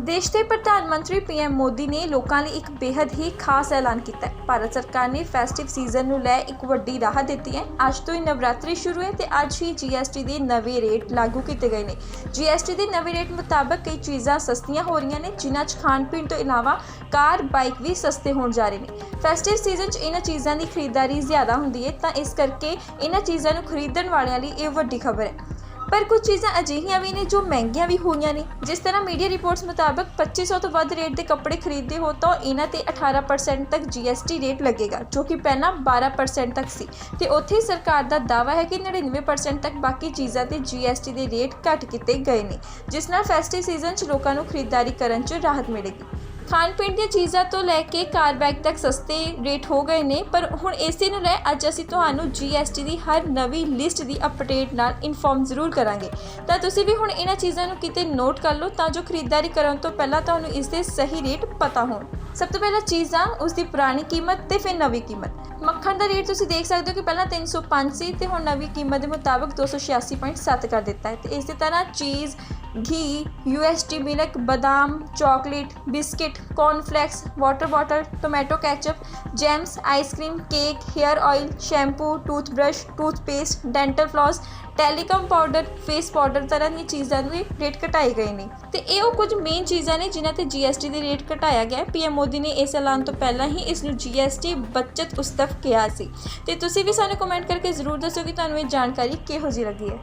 ਦੇਸ਼ ਦੇ ਪ੍ਰਧਾਨ ਮੰਤਰੀ ਪੀਐਮ ਮੋਦੀ ਨੇ ਲੋਕਾਂ ਲਈ ਇੱਕ ਬੇहद ਹੀ ਖਾਸ ਐਲਾਨ ਕੀਤਾ ਹੈ। ਭਾਰਤ ਸਰਕਾਰ ਨੇ ਫੈਸਟਿਵ ਸੀਜ਼ਨ ਨੂੰ ਲੈ ਇੱਕ ਵੱਡੀ ਰਾਹਤ ਦਿੱਤੀ ਹੈ। ਅੱਜ ਤੋਂ ਹੀ ਨਵਰਾਤਰੀ ਸ਼ੁਰੂ ਹੈ ਤੇ ਅੱਜ ਹੀ ਜੀਐਸਟੀ ਦੇ ਨਵੇਂ ਰੇਟ ਲਾਗੂ ਕੀਤੇ ਗਏ ਨੇ। ਜੀਐਸਟੀ ਦੇ ਨਵੇਂ ਰੇਟ ਮੁਤਾਬਕ ਕਈ ਚੀਜ਼ਾਂ ਸਸਤੀਆਂ ਹੋ ਰਹੀਆਂ ਨੇ, ਜਿਨ੍ਹਾਂ 'ਚ ਖਾਣ ਪੀਣ ਤੋਂ ਇਲਾਵਾ ਕਾਰ ਬਾਈਕ ਵੀ ਸਸਤੇ ਹੋਣ ਜਾ ਰਹੇ ਨੇ। ਫੈਸਟਿਵ ਸੀਜ਼ਨ 'ਚ ਇਹਨਾਂ ਚੀਜ਼ਾਂ ਦੀ ਖਰੀਦਦਾਰੀ ਜ਼ਿਆਦਾ ਹੁੰਦੀ ਹੈ, ਤਾਂ ਇਸ ਕਰਕੇ ਇਹਨਾਂ ਚੀਜ਼ਾਂ ਨੂੰ ਖਰੀਦਣ ਵਾਲਿਆਂ ਲਈ ਇਹ ਵੱਡੀ ਖਬਰ ਹੈ। ਪਰ ਕੁਝ ਚੀਜ਼ਾਂ ਅਜਿਹੀਆਂ ਵੀ ਨੇ ਜੋ ਮਹਿੰਗੀਆਂ ਵੀ ਹੋਈਆਂ ਨੇ। ਜਿਸ ਤਰ੍ਹਾਂ ਮੀਡੀਆ ਰਿਪੋਰਟਸ ਮੁਤਾਬਕ 2500 ਤੋਂ ਵੱਧ ਰੇਟ ਦੇ ਕੱਪੜੇ ਖਰੀਦਦੇ ਹੋ ਤਾਂ ਇਹਨਾਂ ਤੇ 18% ਤੱਕ GST ਰੇਟ ਲੱਗੇਗਾ, ਜੋ ਕਿ ਪਹਿਲਾਂ 12% ਤੱਕ ਸੀ। ਤੇ ਉੱਥੇ ਸਰਕਾਰ ਦਾ ਦਾਅਵਾ ਹੈ ਕਿ 99% ਤੱਕ ਬਾਕੀ ਚੀਜ਼ਾਂ ਤੇ GST ਦੇ ਰੇਟ ਘੱਟ ਕੀਤੇ ਗਏ ਨੇ, ਜਿਸ ਨਾਲ ਫੈਸਟਿਵ ਸੀਜ਼ਨ 'ਚ ਲੋਕਾਂ ਨੂੰ ਖਰੀਦਦਾਰੀ ਕਰਨ 'ਚ ਰਾਹਤ ਮਿਲੇਗੀ। ਖਾਣ ਪੀਣ ਦੀਆਂ ਚੀਜ਼ਾਂ ਤੋਂ ਲੈ ਕੇ ਕਾਰ ਬੈਗ ਤੱਕ ਸਸਤੇ ਰੇਟ ਹੋ ਗਏ ਨੇ, ਪਰ ਹੁਣ ਇਸੇ ਨੂੰ ਲੈ ਅੱਜ ਅਸੀਂ ਤੁਹਾਨੂੰ GST ਦੀ ਹਰ ਨਵੀਂ ਲਿਸਟ ਦੀ ਅਪਡੇਟ ਨਾਲ ਇਨਫੋਰਮ ਜ਼ਰੂਰ ਕਰਾਂਗੇ। ਤਾਂ ਤੁਸੀਂ ਵੀ ਹੁਣ ਇਹਨਾਂ ਚੀਜ਼ਾਂ ਨੂੰ ਕਿਤੇ ਨੋਟ ਕਰ ਲਓ ਤਾਂ ਜੋ ਖਰੀਦਦਾਰੀ ਕਰਨ ਤੋਂ ਪਹਿਲਾਂ ਤੁਹਾਨੂੰ ਇਸ ਦੇ ਸਹੀ ਰੇਟ ਪਤਾ ਹੋਣ। ਸਭ ਤੋਂ ਪਹਿਲਾਂ ਚੀਜ਼ਾਂ, ਉਸ ਦੀ ਪੁਰਾਣੀ ਕੀਮਤ ਤੇ ਫਿਰ ਨਵੀਂ ਕੀਮਤ। ਮੱਖਣ ਦਾ ਰੇਟ ਤੁਸੀਂ ਦੇਖ ਸਕਦੇ ਹੋ ਕਿ ਪਹਿਲਾਂ 305 ਸੀ ਤੇ ਹੁਣ ਨਵੀਂ ਕੀਮਤ ਦੇ ਮੁਤਾਬਕ 286.7 ਕਰ ਦਿੱਤਾ ਹੈ ਤੇ ਇਸੇ ਤਰ੍ਹਾਂ ਚੀਜ਼ ਘੀ ਯੂਐਸਟੀ ਮਿਲਕ, ਬਦਾਮ, chocolate, biscuit cornflakes water bottle tomato ketchup jams ice cream cake hair oil shampoo toothbrush toothpaste dental floss talcum powder face powder ਤਰ੍ਹਾਂ ਦੀਆਂ ਚੀਜ਼ਾਂ ਦੇ ਰੇਟ ਘਟਾਏ ਗਏ ਨੇ। ਤੇ ਇਹ ਉਹ ਕੁਝ ਮੇਨ ਚੀਜ਼ਾਂ ਨੇ ਜਿਨ੍ਹਾਂ ਤੇ GST ਦੇ ਰੇਟ ਘਟਾਇਆ ਗਿਆ। ਪੀਐਮ ਮੋਦੀ ਨੇ ਇਸ ਐਲਾਨ ਤੋਂ ਪਹਿਲਾਂ ਹੀ ਇਸ ਨੂੰ GST ਬਚਤ ਉਸਤਵ ਕਿਹਾ ਸੀ। ਤੇ ਤੁਸੀਂ ਵੀ ਸਾਨੂੰ ਕਮੈਂਟ ਕਰਕੇ ਜ਼ਰੂਰ ਦੱਸੋ ਕਿ ਤੁਹਾਨੂੰ ਇਹ ਜਾਣਕਾਰੀ ਕਿਹੋ ਜਿਹੀ ਲੱਗੀ ਹੈ।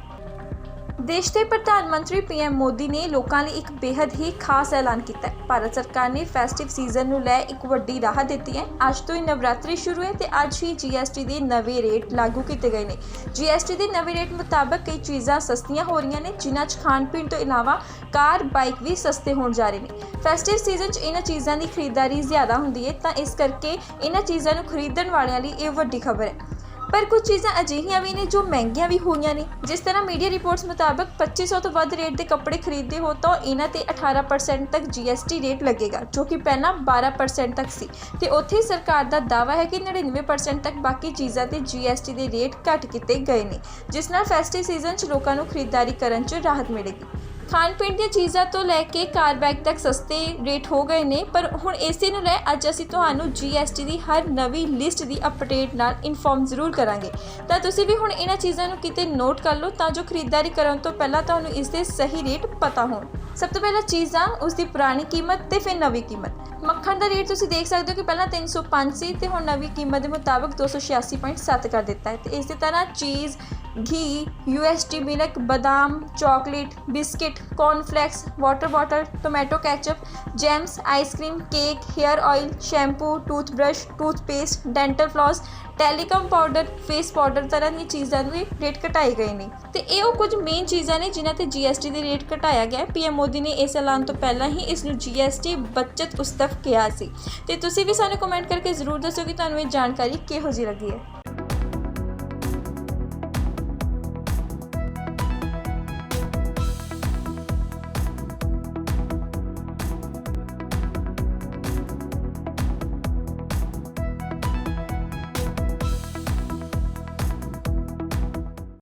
ਦੇਸ਼ ਦੇ ਪ੍ਰਧਾਨ ਮੰਤਰੀ ਪੀਐਮ ਮੋਦੀ ਨੇ ਲੋਕਾਂ ਲਈ ਇੱਕ ਬੇहद ਹੀ ਖਾਸ ਐਲਾਨ ਕੀਤਾ ਹੈ। ਭਾਰਤ ਸਰਕਾਰ ਨੇ ਫੈਸਟਿਵ ਸੀਜ਼ਨ ਨੂੰ ਲੈ ਇੱਕ ਵੱਡੀ ਰਾਹਤ ਦਿੱਤੀ ਹੈ। ਅੱਜ ਤੋਂ ਹੀ ਨਵਰਾਤਰੀ ਸ਼ੁਰੂ ਹੈ ਤੇ ਅੱਜ ਹੀ ਜੀਐਸਟੀ ਦੇ ਨਵੇਂ ਰੇਟ ਲਾਗੂ ਕੀਤੇ ਗਏ ਨੇ। ਜੀਐਸਟੀ ਦੇ ਨਵੇਂ ਰੇਟ ਮੁਤਾਬਕ ਕਈ ਚੀਜ਼ਾਂ ਸਸਤੀਆਂ ਹੋ ਰਹੀਆਂ ਨੇ, ਜਿਨ੍ਹਾਂ 'ਚ ਖਾਣ ਪੀਣ ਤੋਂ ਇਲਾਵਾ ਕਾਰ ਬਾਈਕ ਵੀ ਸਸਤੇ ਹੋਣ ਜਾ ਰਹੇ ਨੇ। ਫੈਸਟਿਵ ਸੀਜ਼ਨ 'ਚ ਇਹਨਾਂ ਚੀਜ਼ਾਂ ਦੀ ਖਰੀਦਦਾਰੀ ਜ਼ਿਆਦਾ ਹੁੰਦੀ ਹੈ, ਤਾਂ ਇਸ ਕਰਕੇ ਇਹਨਾਂ ਚੀਜ਼ਾਂ ਨੂੰ ਖਰੀਦਣ ਵਾਲਿਆਂ ਲਈ ਇਹ ਵੱਡੀ ਖਬਰ ਹੈ। ਪਰ ਕੁਝ ਚੀਜ਼ਾਂ ਅਜਿਹੀਆਂ ਵੀ ਨੇ ਜੋ ਮਹਿੰਗੀਆਂ ਵੀ ਹੋਈਆਂ ਨੇ। ਜਿਸ ਤਰ੍ਹਾਂ ਮੀਡੀਆ ਰਿਪੋਰਟਸ ਮੁਤਾਬਕ 2500 ਤੋਂ ਵੱਧ ਰੇਟ ਦੇ ਕੱਪੜੇ ਖਰੀਦਦੇ ਹੋ ਤਾਂ ਇਹਨਾਂ ਤੇ 18% ਤੱਕ GST ਰੇਟ ਲੱਗੇਗਾ, ਜੋ ਕਿ ਪਹਿਲਾਂ 12% ਤੱਕ ਸੀ। ਤੇ ਉੱਥੇ ਸਰਕਾਰ ਦਾ ਦਾਅਵਾ ਹੈ ਕਿ 99% ਤੱਕ ਬਾਕੀ ਚੀਜ਼ਾਂ ਤੇ GST ਦੇ ਰੇਟ ਘੱਟ ਕੀਤੇ ਗਏ ਨੇ, ਜਿਸ ਨਾਲ ਫੈਸਟਿਵ ਸੀਜ਼ਨ 'ਚ ਲੋਕਾਂ ਨੂੰ ਖਰੀਦਦਾਰੀ ਕਰਨ 'ਚ ਰਾਹਤ ਮਿਲੇਗੀ। ਖਾਣ ਪੀਣ ਦੀਆਂ ਚੀਜ਼ਾਂ ਤੋਂ ਲੈ ਕੇ ਕਾਰ ਬੈਗ ਤੱਕ ਸਸਤੇ ਰੇਟ ਹੋ ਗਏ ਨੇ, ਪਰ ਹੁਣ ਇਸੇ ਨੂੰ ਲੈ ਅੱਜ ਅਸੀਂ ਤੁਹਾਨੂੰ GST ਦੀ ਹਰ ਨਵੀਂ ਲਿਸਟ ਦੀ ਅਪਡੇਟ ਨਾਲ ਇਨਫੋਰਮ ਜ਼ਰੂਰ ਕਰਾਂਗੇ। ਤਾਂ ਤੁਸੀਂ ਵੀ ਹੁਣ ਇਹਨਾਂ ਚੀਜ਼ਾਂ ਨੂੰ ਕਿਤੇ ਨੋਟ ਕਰ ਲਓ ਤਾਂ ਜੋ ਖਰੀਦਦਾਰੀ ਕਰਨ ਤੋਂ ਪਹਿਲਾਂ ਤੁਹਾਨੂੰ ਇਸ ਦੇ ਸਹੀ ਰੇਟ ਪਤਾ ਹੋਣ। ਸਭ ਤੋਂ ਪਹਿਲਾਂ ਚੀਜ਼ਾਂ ਉਸ ਦੀ ਪੁਰਾਣੀ ਕੀਮਤ ਤੇ ਫਿਰ ਨਵੀਂ ਕੀਮਤ। ਮੱਖਣ ਦਾ ਰੇਟ ਤੁਸੀਂ ਦੇਖ ਸਕਦੇ ਹੋ ਕਿ ਪਹਿਲਾਂ 305 ਸੀ ਤੇ ਹੁਣ ਨਵੀਂ ਕੀਮਤ ਦੇ ਮੁਤਾਬਕ 286.7 ਕਰ ਦਿੱਤਾ ਹੈ। ਤੇ ਇਸੇ ਤਰ੍ਹਾਂ ਚੀਜ਼, ਘੀ ਯੂਐਸਟੀ ਮਿਲਕ, ਬਦਾਮ chocolate biscuit cornflakes water bottle tomato ketchup jams ice cream cake hair oil shampoo toothbrush toothpaste dental floss talcum powder face powder ਤਰ੍ਹਾਂ ਦੀਆਂ ਚੀਜ਼ਾਂ ਦੇ ਰੇਟ ਘਟਾਏ ਗਏ ਨੇ। ਤੇ ਇਹ ਉਹ ਕੁਝ ਮੇਨ ਚੀਜ਼ਾਂ ਨੇ ਜਿਨ੍ਹਾਂ ਤੇ GST ਦੇ ਰੇਟ ਘਟਾਇਆ ਗਿਆ ਪੀਐਮ ਮੋਦੀ ਨੇ ਇਸ ਐਲਾਨ ਤੋਂ ਪਹਿਲਾਂ ਹੀ ਇਸ ਨੂੰ GST ਬਚਤ ਉਸਤਵ ਕਿਹਾ ਸੀ। ਤੇ ਤੁਸੀਂ ਵੀ ਸਾਨੂੰ ਕਮੈਂਟ ਕਰਕੇ ਜ਼ਰੂਰ ਦੱਸੋ ਕਿ ਤੁਹਾਨੂੰ ਇਹ ਜਾਣਕਾਰੀ ਕਿਹੋ ਜਿਹੀ ਲੱਗੀ ਹੈ।